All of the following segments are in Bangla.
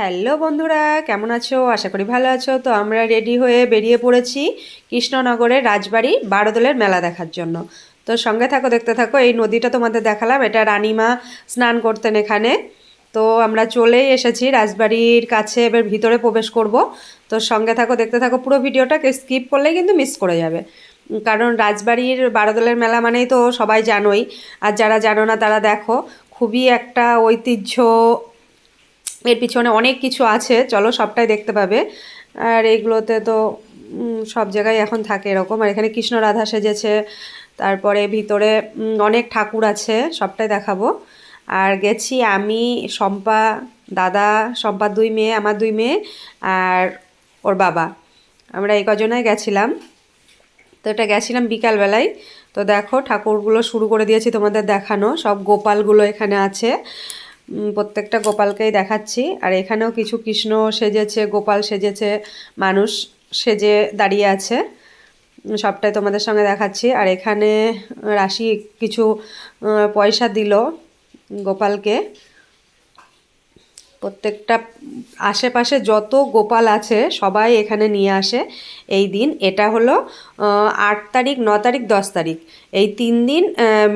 হ্যালো বন্ধুরা, কেমন আছো? আশা করি ভালো আছো। তো আমরা রেডি হয়ে বেরিয়ে পড়েছি কৃষ্ণনগরের রাজবাড়ি বারোদলের মেলা দেখার জন্য। তো সঙ্গে থাকো, দেখতে থাকো, এই নদীটা তোমাদের দেখালাম। এটা রানীমা স্নান করতেন এখানে। তো আমরা চলেই এসেছি রাজবাড়ির কাছে, এবার ভিতরে প্রবেশ করব। তো সঙ্গে থাকো, দেখতে থাকো, পুরো ভিডিওটাকে স্কিপ করলেই কিন্তু মিস করে যাবে। কারণ রাজবাড়ির বারোদলের মেলা মানেই তো সবাই জানোই। আর যারা জানো না, তারা দেখো, খুবই একটা ঐতিহ্য এর পিছনে অনেক কিছু আছে, চলো সবটাই দেখতে পাবে। আর এইগুলোতে তো সব জায়গায় এখন থাকে এরকম। আর এখানে কৃষ্ণ রাধা সেজেছে, তারপরে ভিতরে অনেক ঠাকুর আছে, সবটাই দেখাবো। আর গেছি আমি, শম্পা, দাদা শম্পার দুই মেয়ে, আমার দুই মেয়ে, আর ওর বাবা। আমরা এই কজনাই গেছিলাম। তো এটা গেছিলাম বিকালবেলায়। তো দেখো, ঠাকুরগুলো শুরু করে দিয়েছি তোমাদের দেখানো। সব গোপালগুলো এখানে আছে। প্রত্যেকটা গোপালকেই দেখাচ্ছি। আর এখানেও কিছু কৃষ্ণ সেজেছে, গোপাল সেজেছে, মানুষ সেজে দাঁড়িয়ে আছে। সবটাই তোমাদের সঙ্গে দেখাচ্ছি। আর এখানে রাশি কিছু পয়সা দিল গোপালকে। প্রত্যেকটা আশেপাশে যত গোপাল আছে সবাই এখানে নিয়ে আসে এই দিন। এটা হলো আট তারিখ ন তারিখ দশ তারিখ। এই তিন দিন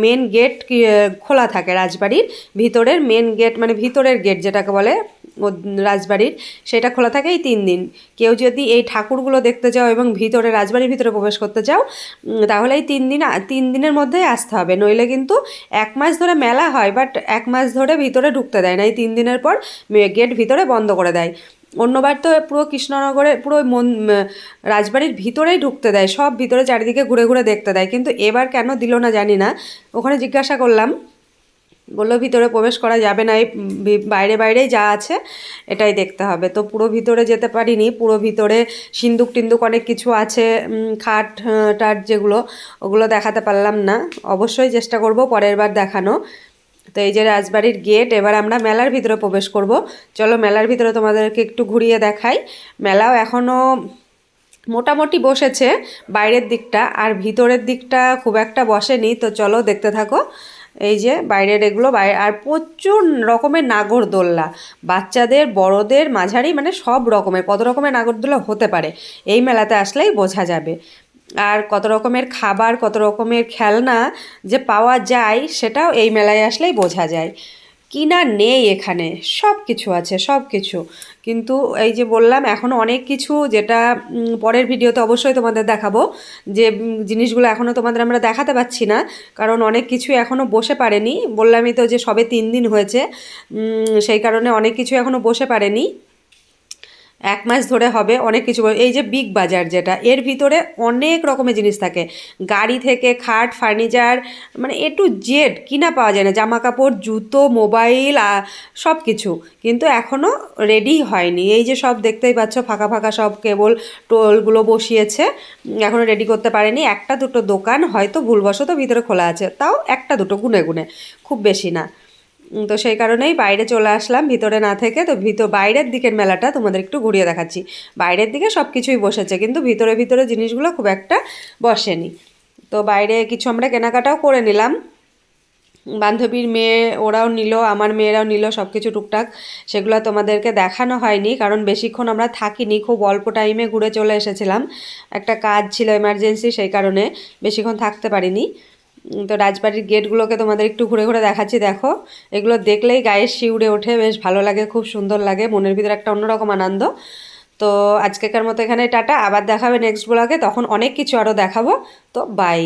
মেন গেট খোলা থাকে রাজবাড়ির। ভিতরের মেন গেট মানে ভিতরের গেট যেটাকে বলে রাজবাড়ির সেটা খোলা থাকে এই তিন দিন। কেউ যদি এই ঠাকুরগুলো দেখতে চাও এবং ভিতরে রাজবাড়ির ভিতরে প্রবেশ করতে উম, তাহলে এই তিন দিন তিন দিনের মধ্যেই আসতে হবে। নইলে কিন্তু এক মাস ধরে মেলা হয় বাট এক মাস ধরে ভিতরে ঢুকতে দেয় না। এই তিন দিনের পর গেট ভিতরে বন্ধ করে দেয়। অন্যবার তো পুরো কৃষ্ণনগরে, পুরো মন রাজবাড়ির ভিতরেই ঢুকতে দেয়, সব ভিতরে চারিদিকে ঘুরে ঘুরে দেখতে দেয়। কিন্তু এবার কেন দিল না জানি না। ওখানে জিজ্ঞাসা করলাম, বলল, ভিতরে প্রবেশ করা যাবে না, এই বাইরে বাইরেই যা আছে, এটাই দেখতে হবে। তো পুরো ভিতরে যেতে পারিনি, পুরো ভিতরে সিন্দুক টিন্দুক অনেক কিছু আছে খাট টাট যেগুলো, ওগুলো দেখাতে পারলাম না। অবশ্যই চেষ্টা করব পরের বার দেখানো। তো এই যে রাজবাড়ির গেট, এবার আমরা মেলার ভিতরে প্রবেশ করব। চলো মেলার ভিতরে তোমাদেরকে একটু ঘুরিয়ে দেখাই। মেলাও এখনও মোটামুটি বসেছে বাইরের দিকটা, আর ভিতরের দিকটা খুব একটা বসেনি, তো চলো দেখতে থাকো। এই যে বাইরের এগুলো বাইরে আর প্রচুর রকমের নাগরদোল্লা। বাচ্চাদের, বড়দের, মাঝারি মানে সব রকমের, কত রকমের নাগরদোল্লা হতে পারে, এই মেলাতে আসলেই বোঝা যাবে। আর কত রকমের খাবার, কত রকমের খেলনা যে পাওয়া যায়, সেটাও এই মেলায় আসলেই বোঝা যায়। কিনা নেই এখানে সব কিছু আছে সব কিছু কিন্তু এই যে বললাম এখনও অনেক কিছু যেটা পরের ভিডিওতে অবশ্যই তোমাদের দেখাবো। যে জিনিসগুলো এখনও তোমাদের আমরা দেখাতে পাচ্ছি না, কারণ অনেক কিছু এখনও বসে পারেনি। বললামই তো যে সবে তিন দিন হয়েছে সেই কারণে অনেক কিছু এখনও বসে পারেনি। এক মাস ধরে হবে, অনেক কিছু এই যে বিগ বাজার যেটা, এর ভিতরে অনেক রকমের জিনিস থাকে। গাড়ি থেকে খাট ফার্নিচার মানে এ টু জেড কিনা পাওয়া যায় না। জামা কাপড় জুতো মোবাইল সব কিছু কিন্তু এখনও রেডি হয়নি। এই যে সব দেখতেই পাচ্ছ, ফাঁকা ফাঁকা সব কেবল টোলগুলো বসিয়েছে এখনও রেডি করতে পারেনি। একটা দুটো দোকান, হয়তো ভুলবশত ভিতরে খোলা আছে। তাও একটা দুটো গুনে গুনে, খুব বেশি না। তো সেই কারণেই বাইরে চলে আসলাম, ভিতরে না থেকে। তো ভিতর বাইরের দিকের মেলাটা তোমাদের একটু ঘুরিয়ে দেখাচ্ছি। বাইরের দিকে সব কিছুই বসেছে, কিন্তু ভিতরে ভিতরে জিনিসগুলো খুব একটা বসেনি। তো বাইরে কিছু আমরা কেনাকাটাও করে নিলাম। বান্ধবীর মেয়ে, ওরাও নিল, আমার মেয়েরাও নিল সব কিছু টুকটাক। সেগুলো তোমাদেরকে দেখানো হয়নি, কারণ বেশিক্ষণ আমরা থাকিনি, খুব অল্প টাইমে ঘুরে চলে এসেছিলাম। একটা কাজ ছিল এমার্জেন্সি সেই কারণে বেশিক্ষণ থাকতে পারিনি। তো রাজবাড়ির গেটগুলোকে তোমাদের একটু ঘুরে ঘুরে দেখাচ্ছি, দেখো। এগুলো দেখলেই গায়ে শিউড়ে ওঠে, বেশ ভালো লাগে, খুব সুন্দর লাগে, মনের ভিতরে একটা অন্যরকম আনন্দ। তো আজকেকার মতো এখানে টাটা, আবার দেখাবে নেক্সট ব্লগে তখন অনেক কিছু আরও দেখাবো। তো বাই